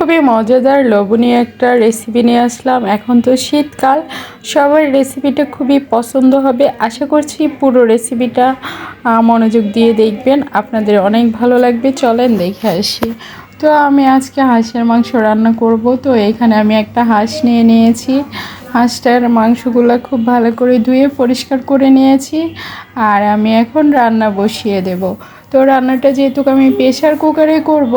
খুবই মজাদার, লোভনীয় একটা রেসিপি নিয়ে আসলাম। এখন তো শীতকাল, সবার রেসিপিটা খুবই পছন্দ হবে। আশা করছি পুরো রেসিপিটা মনোযোগ দিয়ে দেখবেন। আপনাদের অনেক ভালো লাগবে। চলেন দেখে আসি। তো আমি আজকে হাঁসের মাংস রান্না করব। তো এখানে আমি একটা হাঁস নিয়ে নিয়েছি। হাঁসটার মাংসগুলো খুব ভালো করে ধুয়ে পরিষ্কার করে নিয়েছি। আর আমি এখন রান্না বসিয়ে দেব। তো রান্নাটা যেহেতু আমি প্রেশার কুকারে করব,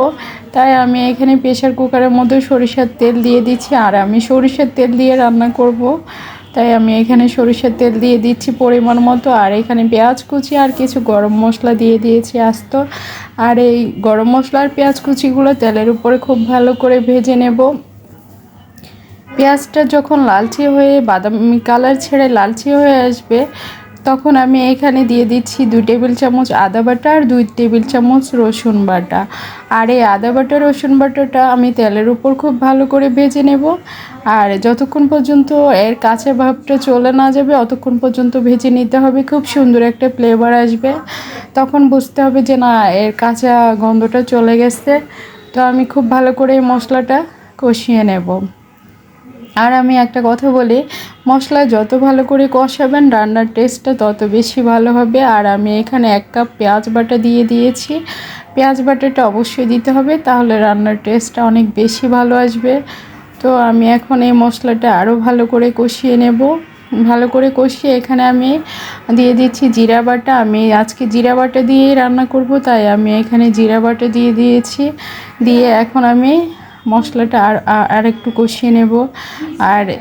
তাই আমি এখানে প্রেশার কুকারের মধ্যে সরিষার তেল দিয়ে দিচ্ছি। আর আমি সরিষার তেল দিয়ে রান্না করব, তাই আমি এখানে সরিষার তেল দিয়ে দিচ্ছি পরিমাণ মতো। আর এখানে পেঁয়াজ কুচি আর কিছু গরম মশলা দিয়ে দিয়েছি আস্ত। আর এই গরম মশলার পেঁয়াজ কুচিগুলো তেলের উপরে খুব ভালো করে ভেজে নেব। পেঁয়াজটা যখন লালচে হয়ে, বাদামি কালার ছেড়ে লালচে হয়ে আসবে তখন আমি এখানে দিয়ে দিচ্ছি দুই টেবিল চামচ আদা বাটা আর দুই টেবিল চামচ রসুন বাটা। আর এই আদা বাটা, রসুন বাটাটা আমি তেলের উপর খুব ভালো করে ভেজে নেব। আর যতক্ষণ পর্যন্ত এর কাঁচা ভাবটা চলে না যাবে, অতক্ষণ পর্যন্ত ভেজে নিতে হবে। খুব সুন্দর একটা ফ্লেভার আসবে। তখন বুঝতে হবে যে না, এর কাঁচা গন্ধটা চলে গেছে। তো আমি খুব ভালো করে এই মশলাটা কষিয়ে নেব। আর আমি একটা কথা বলি, মশলা যত ভালো করে কষাবেন, রান্নার টেস্টটা তত বেশি ভালো হবে। আর আমি এখানে এক কাপ পেঁয়াজ বাটা দিয়ে দিয়েছি। পেঁয়াজ বাটাটা অবশ্যই দিতে হবে, তাহলে রান্নার টেস্টটা অনেক বেশি ভালো আসবে। তো আমি এখন এই মশলাটা আরও ভালো করে কষিয়ে নেব। ভালো করে কষিয়ে এখানে আমি দিয়ে দিচ্ছি জিরা বাটা। আমি আজকে জিরা বাটা দিয়েই রান্না করব, তাই আমি এখানে জিরা বাটা দিয়ে দিয়েছি। দিয়ে এখন আমি মশলাটা আর, আর- একটু কষিয়ে নেব। আর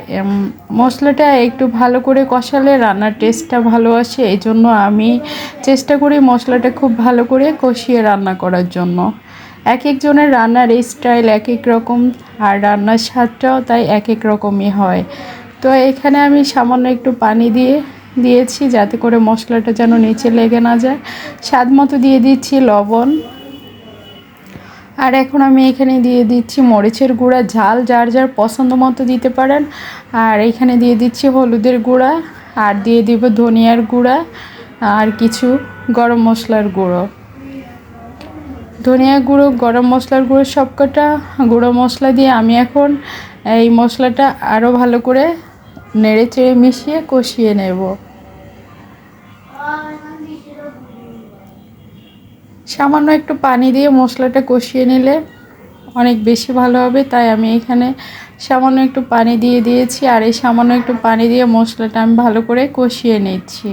মশলাটা একটু ভালো করে কষালে রান্নার টেস্টটা ভালো আসে। এই জন্য আমি চেষ্টা করি মশলাটা খুব ভালো করে কষিয়ে রান্না করার জন্য। এক একজনের রান্নার স্টাইল এক এক রকম, আর রান্নার স্বাদটাও তাই এক এক রকমই হয়। তো এখানে আমি সামান্য একটু পানি দিয়ে দিয়েছি যাতে করে মশলাটা যেন নিচে লেগে না যায়। স্বাদ মতো দিয়ে দিচ্ছি লবণ। আর এখন আমি এখানে দিয়ে দিচ্ছি মরিচের গুঁড়া, ঝাল যার যার পছন্দ মতো দিতে পারেন। আর এখানে দিয়ে দিচ্ছি হলুদের গুঁড়া, আর দিয়ে দিব ধনিয়ার গুঁড়া, আর কিছু গরম মশলার গুঁড়ো। ধনিয়া গুঁড়ো, গরম মশলার গুঁড়ো সবকটা গুঁড়ো মশলা দিয়ে আমি এখন এই মশলাটা আরও ভালো করে নেড়ে চেড়ে মিশিয়ে কষিয়ে নেব। সামান্য একটু পানি দিয়ে মশলাটা কষিয়ে নিলে অনেক বেশি ভালো হবে, তাই আমি এখানে সামান্য একটু পানি দিয়ে দিয়েছি আর এই সামান্য একটু পানি দিয়ে মশলাটা আমি ভালো করে কষিয়ে নিচ্ছি।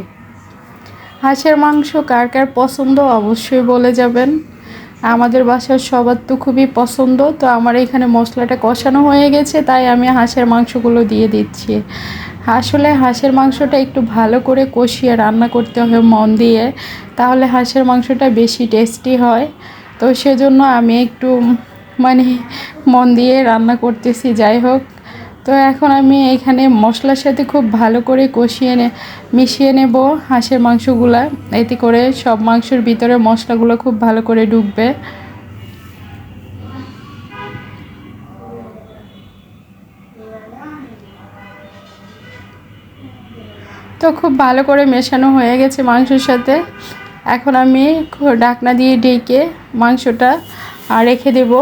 হাঁসের মাংস কার কার পছন্দ অবশ্যই বলে যাবেন। আমাদের বাসার সবার তো খুবই পছন্দ, তো আমার এখানে মশলাটা কষানো হয়ে গেছে, তাই আমি হাঁসের মাংসগুলো দিয়ে দিচ্ছি। আসলে হাঁসের মাংসটা একটু ভালো করে কষিয়ে রান্না করতে হবে মন দিয়ে, তাহলে হাঁসের মাংসটা বেশি টেস্টি হয়। তো সেজন্য আমি একটু মানে মন দিয়ে রান্না করতেছি, যাই হোক। তো এখন আমি এখানে মশলার সাথে খুব ভালো করে কষিয়ে নে, মিশিয়ে নেব হাঁসের মাংসগুলা। এতে করে সব মাংসের ভিতরে মশলাগুলো খুব ভালো করে ঢুকবে। তো খুব ভালো করে মেশানো হয়ে গেছে মাংসের সাথে। এখন আমি ঢাকনা দিয়ে ডেকে মাংসটা রেখে দেবো।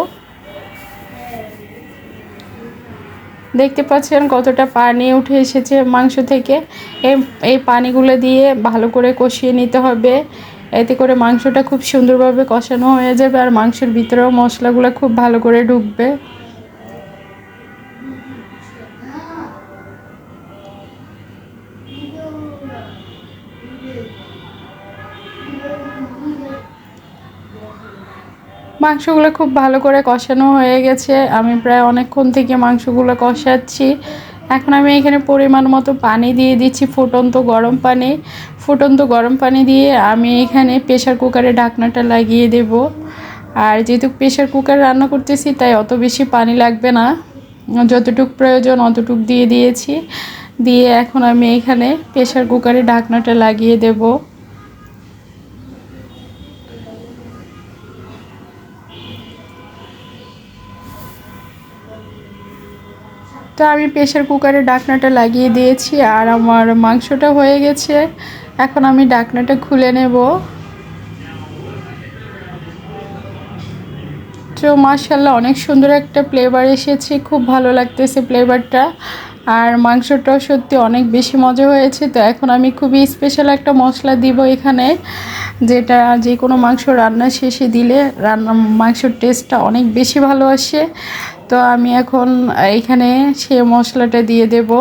দেখতে পাচ্ছেন কতটা পানি উঠে এসেছে মাংস থেকে। এই পানিগুলো দিয়ে ভালো করে কষিয়ে নিতে হবে। এতে করে মাংসটা খুব সুন্দরভাবে কষানো হয়ে যাবে আর মাংসের ভিতরেও মশলাগুলো খুব ভালো করে ঢুকবে। মাংসগুলো খুব ভালো করে কষানো হয়ে গেছে। আমি প্রায় অনেকক্ষণ থেকে মাংসগুলো কষাচ্ছি। এখন আমি এখানে পরিমাণ মতো পানি দিয়ে দিচ্ছি, ফুটন্ত গরম পানি। ফুটন্ত গরম পানি দিয়ে আমি এখানে প্রেশার কুকারে ঢাকনাটা লাগিয়ে দেব। আর যেহেতু প্রেশার কুকার রান্না করতেছি, তাই অত বেশি পানি লাগবে না। যতটুক প্রয়োজন অতটুক দিয়ে দিয়েছি। দিয়ে এখন আমি এখানে প্রেশার কুকারে ঢাকনাটা লাগিয়ে দেবো। তো আমি প্রেশার কুকারে ডাকনাটা লাগিয়ে দিয়েছি আর আমার মাংসটা হয়ে গেছে। এখন আমি ডাকনাটা খুলে নেব। তো মার্শাল্লাহ অনেক সুন্দর একটা ফ্লেভার এসেছে, খুব ভালো লাগতেছে ফ্লেভারটা আর মাংসটাও সত্যি অনেক বেশি মজা হয়েছে। তো এখন আমি খুবই স্পেশাল একটা মশলা দিব এখানে, যেটা যে কোনো মাংস রান্না শেষে দিলে রান্না মাংসর টেস্টটা অনেক বেশি ভালো আসে। তো আমি এখন এখানে সে মশলাটা দিয়ে দেবো।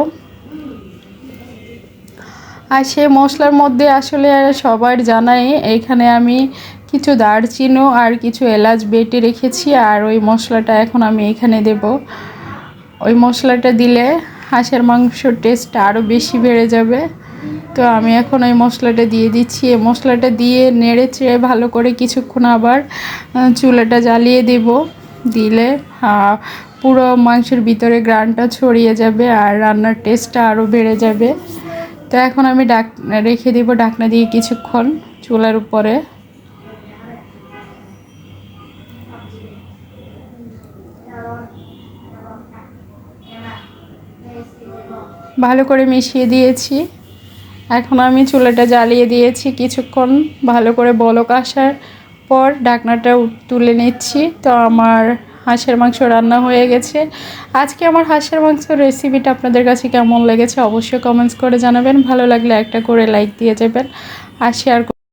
আর সেই মশলার মধ্যে আসলে সবার জানাই, এখানে আমি কিছু দারচিনি আর কিছু এলাচ বেটে রেখেছি আর ওই মশলাটা এখন আমি এখানে দেব। ওই মশলাটা দিলে হাঁসের মাংসর টেস্টটা আরও বেশি বেড়ে যাবে। তো আমি এখন ওই মশলাটা দিয়ে দিচ্ছি। এই মশলাটা দিয়ে নেড়ে চেড়ে ভালো করে কিছুক্ষণ আবার চুলাটা জ্বালিয়ে দেব। দিলে পুরো মাংসের ভিতরে গ্রানটা ছড়িয়ে যাবে আর রান্নার টেস্টটা আরও বেড়ে যাবে। তো এখন আমি ডাক, রেখে দিব ডাকনা দিয়ে কিছুক্ষণ চুলার উপরে। ভালো করে মিশিয়ে দিয়েছি। এখন আমি চুলাটা জ্বালিয়ে দিয়েছি কিছুক্ষণ, ভালো করে বলক আসার। পর ডাকনাটা তুলে নিচ্ছি। তো আমার হাঁসের মাংস রান্না হয়ে গেছে। আজকে আমার হাঁসের মাংস রেসিপিটা আপনাদের কাছে কেমন লেগেছে অবশ্যই কমেন্টস করে জানাবেন। ভালো লাগলে একটা করে লাইক দিয়ে যাবেন আর শেয়ার